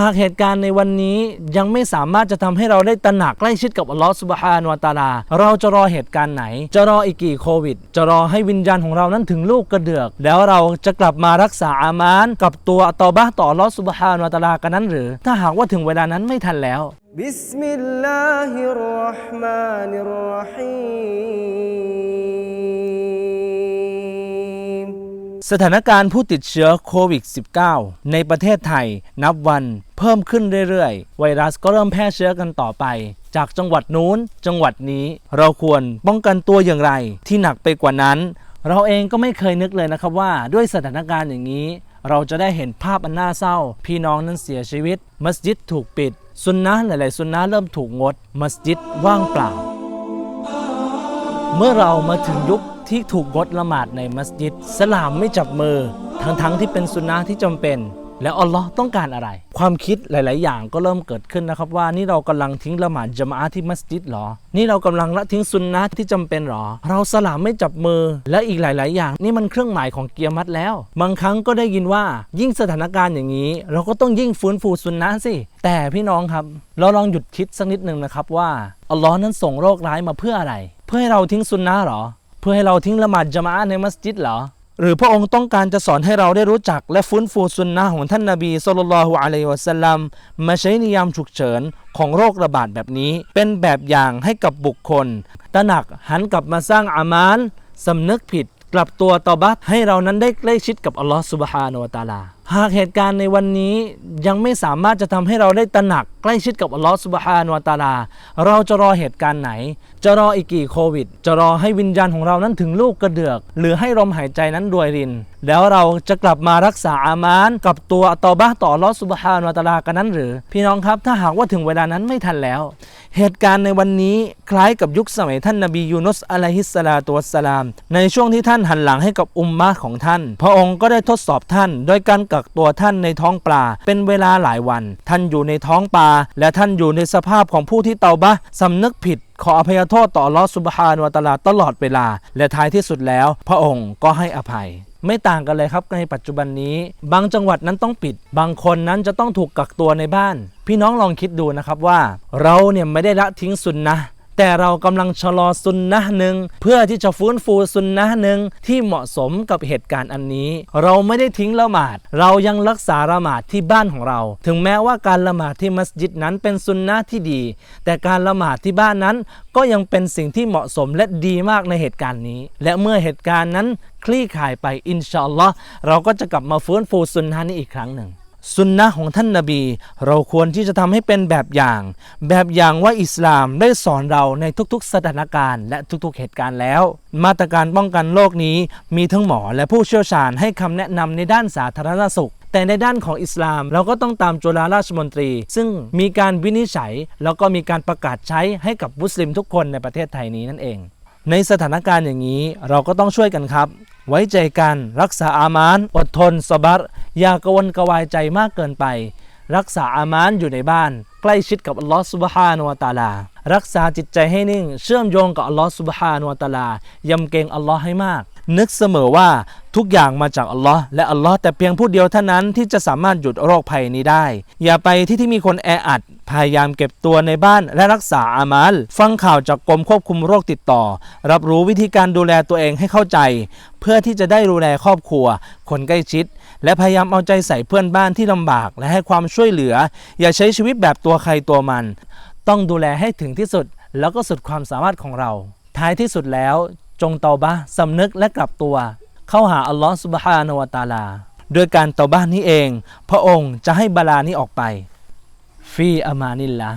หากเหตุการณ์ในวันนี้ยังไม่สามารถจะทำให้เราได้ตระหนักใกล้ชิดกับอัลลอฮฺสุบฮานวตาลา เราจะรอเหตุการณ์ไหน จะรออีกกี่โควิด จะรอให้วิญญาณของเรานั้นถึงลูกกระเดือก แล้วเราจะกลับมารักษาอามาน กับตัวตอบ้าต่ออัลลอฮฺสุบฮานวตาลากันนั้นหรือ ถ้าหากว่าถึงเวลานั้นไม่ทันแล้วบิสมิลลาฮิรราะห์มานิรรฮีม สถานการณ์ผู้ติดเชื้อโควิด -19 ในประเทศไทยนับวันเพิ่มขึ้นเรื่อยๆ ไวรัสก็เริ่มแพร่เชื้อกันต่อไป จากจังหวัดนู้น จังหวัดนี้ เราควรป้องกันตัวอย่างไร ที่หนักไปกว่านั้น เราเองก็ไม่เคยนึกเลยนะครับว่าด้วยสถานการณ์อย่างนี้ เราจะได้เห็นภาพอันน่าเศร้า พี่น้องนั้นเสียชีวิต มัสยิดถูกปิดซุนนะหลายๆซุนนะเริ่มถูกงด มัสยิดว่างเปล่า เมื่อเรามาถึงยุค ที่ถูกงดละหมาดในมัสยิด สลามไม่จับมือ ทั้งๆที่เป็นสุนนะที่จำเป็น แล้วอัลลอฮ์ต้องการอะไร ความคิดหลาย ๆ อย่างก็เริ่มเกิดขึ้นนะครับว่านี่เรากำลังทิ้งละหมาดจามะที่มัสยิดเหรอ นี่เรากำลังละทิ้งสุนนะที่จำเป็นเหรอ เราสลามไม่จับมือ และอีกหลาย ๆ อย่าง นี่มันเครื่องหมายของเกียรมัดแล้ว บางครั้งก็ได้ยินว่ายิ่งสถานการณ์อย่างนี้ เราก็ต้องยิ่งฟื้นฟูสุนนะสิ แต่พี่น้องครับ เราลองหยุดคิดสักนิดหนึ่งนะครับว่าอัลลอฮ์นั้นส่งโรคร้ายมาเพื่ออะไร เพื่อให้เราทิ้งสุนนะหรอ พื่อให้เราทิ้งละหมาดจามะในมัสยิดเหรอ หรือพระองค์ต้องการจะสอนให้เราได้รู้จัก และฟื้นฟูสุนนะของท่านนาบีสุลต่านละฮุอะลัยฮิวะสัลลัมมาใช้ในยามฉุกเฉินของโรคระบาดแบบนี้ เป็นแบบอย่างให้กับบุคคล ตระหนักหันกลับมาสร้างอามานสำนึกผิด กลับตัวตอบัตให้เรานั้นได้ใกล้ชิดกับอัลลอฮฺสุบฮานวะตาลา หากเหตุการณ์ในวันนี้ยังไม่สามารถจะทำให้เราได้ตระหนักใกล้ชิดกับอัลลอฮ์สุบฮานวตาลา เราจะรอเหตุการณ์ไหน จะรออีกกี่โควิด จะรอให้วิญญาณของเรานั้นถึงลูกกระเดือก หรือให้ลมหายใจนั้นรวยริน แล้วเราจะกลับมารักษาอามานกับตัวตอบะห์ต่ออัลลอฮ์สุบฮานวตาลากันนั้นหรือ พี่น้องครับถ้าหากว่าถึงเวลานั้นไม่ทันแล้ว เหตุการณ์ในวันนี้คล้ายกับยุคสมัยท่านนบียูนุสอะลัยฮิสสลาตุวัสลาม ในช่วงที่ท่านหันหลังให้กับอุมมะของท่าน พระองค์ก็ได้ทดสอบท่านโดยการกักตัวท่านในท้องปลาเป็นเวลาหลายวัน ท่านอยู่ในท้องปลาและท่านอยู่ในสภาพของผู้ที่เตาบะสำนึกผิดขออภัยโทษต่อลอสุบฮานวะตลาตลอดเวลา และท้ายที่สุดแล้ว พระองค์ก็ให้อภัย ไม่ต่างกันเลยครับในปัจจุบันนี้ บางจังหวัดนั้นต้องปิด บางคนนั้นจะต้องถูกกักตัวในบ้าน พี่น้องลองคิดดูนะครับว่า เราเนี่ยไม่ได้ละทิ้งสุนนะ แต่เรากำลังชะลอสุนนะหนึ่งเพื่อที่จะฟื้นฟูสุนนะหนึ่งที่เหมาะสมกับเหตุการณ์อันนี้ เราไม่ได้ทิ้งละหมาด เรายังรักษาละหมาดที่บ้านของเรา ถึงแม้ว่าการละหมาดที่มัสยิดนั้นเป็นสุนนะที่ดี แต่การละหมาดที่บ้านนั้น ก็ยังเป็นสิ่งที่เหมาะสมและดีมากในเหตุการณ์นี้ และเมื่อเหตุการณ์นั้นคลี่คลายไปอินชาอัลลอฮ์เราก็จะกลับมาฟื้นฟูสุนนะนี้อีกครั้งหนึ่ง สุนนะของท่านนาบี เราควรที่จะทำให้เป็นแบบอย่าง แบบอย่างว่าอิสลามได้สอนเราในทุกๆ สถานการณ์ และทุกๆเหตุการณ์แล้ว มาตรการป้องกันโรคนี้มีทั้งหมอและผู้เชี่ยวชาญให้คำแนะนำในด้านสาธารณสุขแต่ในด้านของอิสลามเราก็ต้องตามจุฬาราชมนตรี ซึ่งมีการวินิจฉัย แล้วก็มีการประกาศใช้ให้กับมุสลิมทุกคนในประเทศไทยนี้นั่นเอง ในสถานการณ์อย่างนี้เราก็ต้องช่วยกันครับ ไว้ใจกัน รักษาอามานอดทนสบัรอย่ากระวนกระวายใจมากเกินไป รักษาอามานอยู่ในบ้าน ใกล้ชิดกับอัลลอฮฺสุบฮานุวตาลา รักษาจิตใจให้นิ่ง เชื่อมโยงกับอัลลอฮฺสุบฮานุวตาลายำเกรงอัลลอฮ์ให้มาก นึกเสมอว่าทุกอย่างมาจากอัลลอฮ์และอัลลอฮ์แต่เพียงผู้เดียวเท่านั้นที่จะสามารถหยุดโรคภัยนี้ได้ อย่าไปที่ที่มีคนแออัด พยายามเก็บตัวในบ้านและรักษาอามัลฟังข่าวจากกรมควบคุมโรคติดต่อ รับรู้วิธีการดูแลตัวเองให้เข้าใจ เพื่อที่จะได้ดูแลครอบครัว คนใกล้ชิด และพยายามเอาใจใส่เพื่อนบ้านที่ลำบาก และให้ความช่วยเหลือ อย่าใช้ชีวิตแบบตัวใครตัวมัน ต้องดูแลให้ถึงที่สุด แล้วก็สุดความสามารถของเรา ท้ายที่สุดแล้ว จงเตาบะสำนึกและกลับตัว เข้าหาอัลลอฮฺสุบฮานาวตาลา โดยการเตาบะห์นี้เอง พระองค์จะให้บาลานี้ออกไป ฟีอามานิลละ